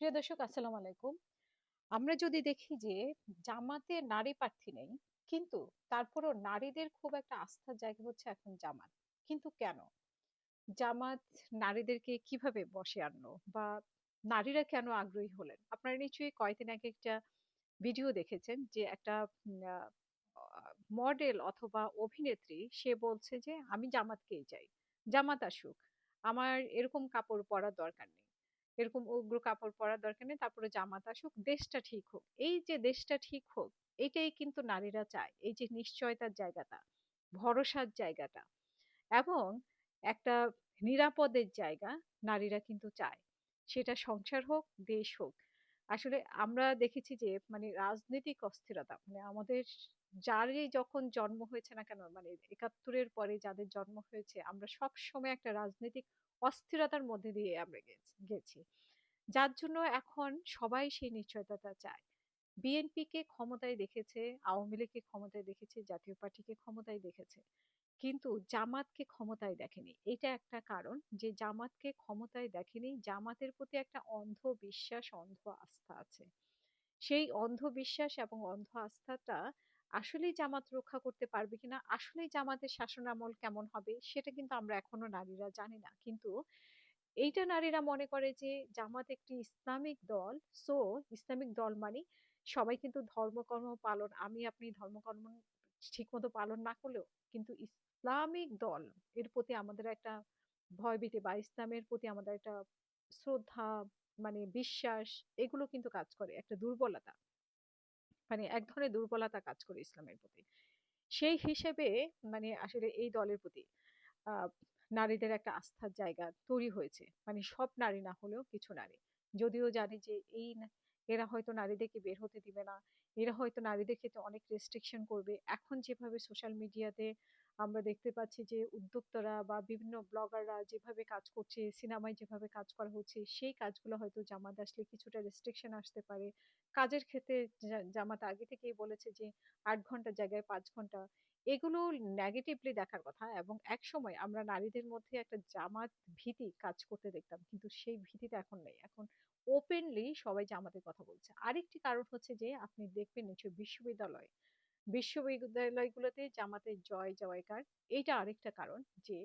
প্রিয় দর্শক, আসসালামু আলাইকুম। আমরা যদি দেখি যে জামাতে নারী প্রার্থী নেই, কিন্তু তারপরও নারীদের খুব একটা আস্থার জায়গা হচ্ছে এখন জামাত। কিন্তু কেন? জামাত নারীদেরকে কীভাবে বশে আনলো বা নারীরা কেন আগ্রহী হলেন? আপনারা নিশ্চয়ই কয়েকদিন আগে একটা ভিডিও দেখেছেন যে একটা মডেল অথবা অভিনেত্রী, সে বলছে যে, আমি জামাতকেই চাই। জামাত আসুক। আমার এরকম কাপড় পরার দরকার নেই। এরকম উগ্র কাপড় পরার দরকার নেই, তারপরে জামাত আসুক, দেশটা ঠিক হোক। এই যে দেশটা ঠিক হোক, এটাই কিন্তু নারীরা চায়। এই যে নিশ্চয়তার জায়গাটা, ভরসার জায়গাটা এবং একটা নিরাপদের জায়গা নারীরা কিন্তু চায়। সেটা সংসার হোক, দেশ হোক। আসলে আমরা দেখেছি যে মানে রাজনৈতিক অস্থিরতা মানে আমাদের যারই যখন জন্ম হয়েছে না কেন মানে একাত্তরের পরে যাদের জন্ম হয়েছে, আমরা সব সময় একটা রাজনৈতিক অস্থিরতার মধ্যে দিয়ে আমরা গেছি যার জন্য এখন সবাই সেই নিশ্চয়তাটা চায়। বিএনপি কে ক্ষমতায় দেখেছে, আওয়ামী লীগকে ক্ষমতায় দেখেছে, জাতীয় পার্টিকে ক্ষমতায় দেখেছে। কিন্তু জামাতকে ক্ষমতায় দেখেনি। এটা একটা কারণ যে জামাতকে ক্ষমতায় দেখেনি, জামাতের প্রতি একটা অন্ধ বিশ্বাস অন্ধ আস্থা আছে। সেই অন্ধবিশ্বাস এবং অন্ধ আস্থাটা আসলেই জামাত রক্ষা করতে পারবে কিনা, আসলেই জামাতের শাসন আমল কেমন হবে, সেটা কিন্তু আমরা এখনও নারীরা জানি না। কিন্তু এইটা নারীরা মনে করে যে জামাত একটি ইসলামিক দল, সো ইসলামিক দল মানে সবাই কিন্তু ধর্মকর্ম পালন। আমি আপনি ধর্মকর্ম ঠিক মতো পালন না করলেও কিন্তু ইসলামিক দল, এর প্রতি আমাদের একটা ভয়ভীতি বা ইসলামের প্রতি আমাদের একটা শ্রদ্ধা মানে বিশ্বাস, এগুলো কিন্তু কাজ করে, একটা দুর্বলতা। মানে এক ধরনের দুর্বলতা কাজ করে ইসলামের প্রতি। সেই হিসেবে মানে আসলে এই দলের প্রতি নারীদের একটা আস্থার জায়গা তৈরি হয়েছে। মানে সব নারী না হলেও কিছু নারী। যদিও জানি যে এই এরা হয়তো নারীদেরকে বের হতে দিবে না, এরা হয়তো নারীদের ক্ষেত্রে অনেক রেস্ট্রিকশন করবে। এখন যেভাবে সোশ্যাল মিডিয়াতে আমরা দেখতে পাচ্ছি যে, উদ্যোক্তারা বা বিভিন্ন ব্লগাররা যেভাবে কাজ করছে, সিনেমায় যেভাবে কাজ করা হচ্ছে, সেই কাজগুলো হয়তো জামাত আসলে কিছুটা রেস্ট্রিকশন আসতে পারে। কাজের ক্ষেত্রে জামাত আগে থেকেই বলেছে যে, আট ঘণ্টার জায়গায় পাঁচ ঘণ্টা। এগুলো নেগেটিভলি দেখার কথা এবং এক সময় আমরা নারীদের মধ্যে একটা জামাত ভীতি কাজ করতে দেখতাম, কিন্তু সেই ভীতিটা এখন নেই। এখন ওপেনলি সবাই জামাতের কথা বলছে। আরেকটি কারণ হচ্ছে যে, আপনি দেখবেন নিশ্চয়ই বিশ্ববিদ্যালয় বিশ্ববিদ্যালয়গুলোতে জামাতের জয় জয়কার। এইটা আরেকটা কারণ যে,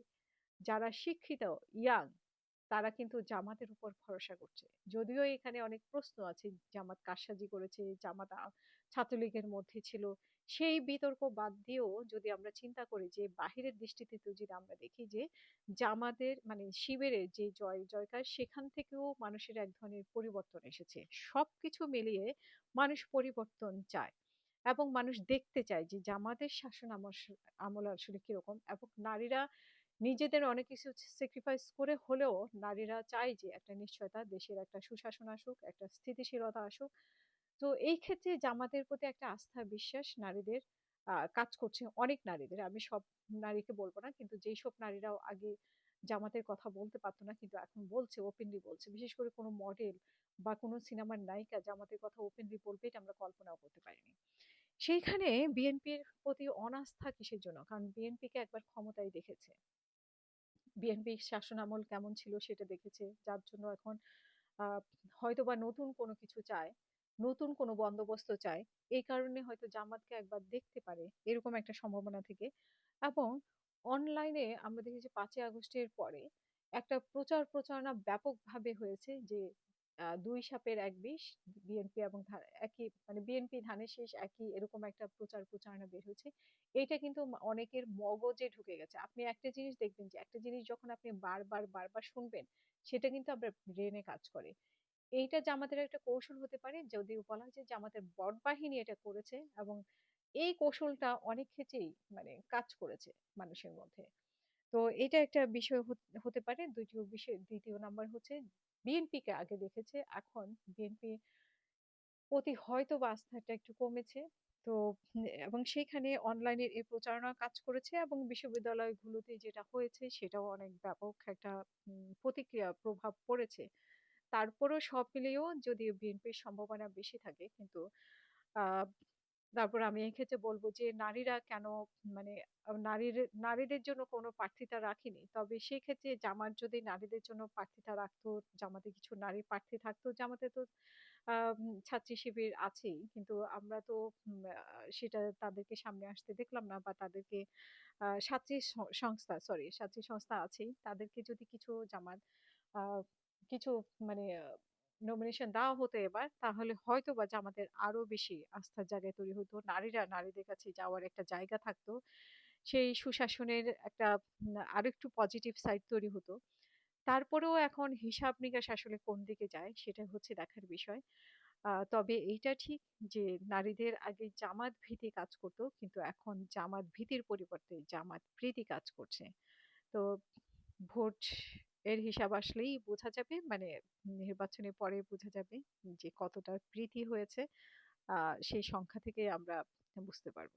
যারা শিক্ষিত ইয়াং তারা কিন্তু জামাতের উপর ভরসা করছে। যদিও এখানে অনেক প্রশ্ন আছে, জামাত কারসাজি করেছে, জামাত ছাত্রলীগের মধ্যে ছিল। সেই বিতর্ক বাদ দিয়েও যদি আমরা চিন্তা করি যে, বাহিরের দৃষ্টিতে যদি আমরা দেখি যে, জামাতের মানে শিবিরের যে জয় জয়কার, সেখান থেকেও মানুষের এক ধরনের পরিবর্তন এসেছে। সবকিছু মিলিয়ে মানুষ পরিবর্তন চায়। এবং মানুষ দেখতে চায় যে জামাতের শাসন আমল আসলে কীরকম এবং নারীরা নিজেদের অনেক কিছু স্যাক্রিফাইস করে হলেও নারীরা চায় যে একটা নিশ্চয়তা, দেশের একটা সুশাসন আসুক, একটা স্থিতিশীলতা আসুক। তো এই ক্ষেত্রে জামাতের প্রতি একটা আস্থা, বিশ্বাস নারীদের কাজ করছে। অনেক নারীদের, আমি সব নারীকে বলব না, কিন্তু যেই সব নারীরাও আগে জামাতের কথা বলতে পারতো না, কিন্তু এখন বলছে ওপেনলি বলছে। বিশেষ করে কোনো মডেল বা কোনো সিনেমার নায়িকা জামাতের কথা ওপেনলি বলবে এটা আমরা কল্পনাও করতে পারিনি। সেইখানে বিএনপির প্রতি অনাস্থা কিসের জন্য? কারণ বিএনপিকে একবার ক্ষমতায় দেখেছে। বিএনপি শাসন আমল কেমন ছিল সেটা দেখেছে। যার জন্য এখন হয়তো বা নতুন কোনো কিছু চায়, নতুন কোনো বন্দোবস্ত চায়। এই কারণে হয়তো জামাতকে একবার দেখতে পারে, এরকম একটা সম্ভাবনা থেকে। এবং অনলাইনে আমরা দেখি যে পাঁচই আগস্টের পরে একটা প্রচার প্রচারণা ব্যাপকভাবে হয়েছে যে দুই সাপের এক বিষ, বিএনপি এবং একই মানে বিএনপি ধানের শেষ একই এরকম একটা প্রচার প্রচারণা বের হয়েছে। এটা কিন্তু অনেকের মগজে ঢুকে গেছে। আপনি একটা জিনিস দেখবেন যে, একটা জিনিস যখন আপনি বারবার বারবার শুনবেন, সেটা কিন্তু আপনার ব্রেনে কাজ করে। এইটা জামাতের একটা কৌশল হতে পারে যদিও বলা হয়েছে জামাতের বট বাহিনী এটা করেছে এবং এই কৌশলটা অনেক ক্ষেত্রেই মানে কাজ করেছে মানুষের মধ্যে। তো এটা একটা বিষয় হতে পারে। দ্বিতীয় বিষয়, দ্বিতীয় নাম্বার হচ্ছে বিএনপিকে আগে দেখেছে, এখন বিএনপি প্রতি হয়তো বা আস্থাটা একটু কমেছে। তো এবং সেইখানে অনলাইনের এই প্রচারণা কাজ করেছে এবং বিশ্ববিদ্যালয়গুলোতে যেটা হয়েছে সেটাও অনেক ব্যাপক একটা প্রতিক্রিয়া প্রভাব পড়েছে। তারপরও সব মিলিয়েও যদি বিএনপির সম্ভাবনা বেশি থাকে, কিন্তু তারপর আমি এক্ষেত্রে বলব যে নারীরা কেন মানে নারীর নারীদের জন্য কোনো প্রার্থিতা রাখেনি। তবে সেক্ষেত্রে জামাত যদি নারীদের জন্য প্রার্থিতা রাখতো, জামাতে কিছু নারী প্রার্থী থাকতো, জামাতে তো ছাত্রী শিবির আছেই। কিন্তু আমরা তো সেটা তাদেরকে সামনে আসতে দেখলাম না বা তাদেরকে ছাত্রী সংস্থা সরি ছাত্রী সংস্থা আছেই। তাদেরকে যদি কিছু জামাত কিছু মানে নমিনেশন দেওয়া হতো এবার, তাহলে হয়তোবা জামাতের আরও বেশি আস্থার জায়গায় তৈরি হতো। নারীরা, নারীদের কাছে যাওয়ার একটা জায়গা থাকতো। সেই সুশাসনের একটা আরেকটু পজিটিভ সাইড তৈরি হতো। তারপরেও এখন হিসাব নিকাশ আসলে কোন দিকে যায় সেটা হচ্ছে দেখার বিষয়। তবে এইটা ঠিক যে নারীদের আগে জামাত ভীতি কাজ করত। কিন্তু এখন জামাত ভীতির পরিবর্তে জামাত প্রীতি কাজ করছে। তো ভোট এর হিসাব আসলেই বোঝা যাবে মানে নির্বাচনের পরে বোঝা যাবে যে কতটা প্রীতি হয়েছে। আহ সেই সংখ্যা থেকে আমরা বুঝতে পারব।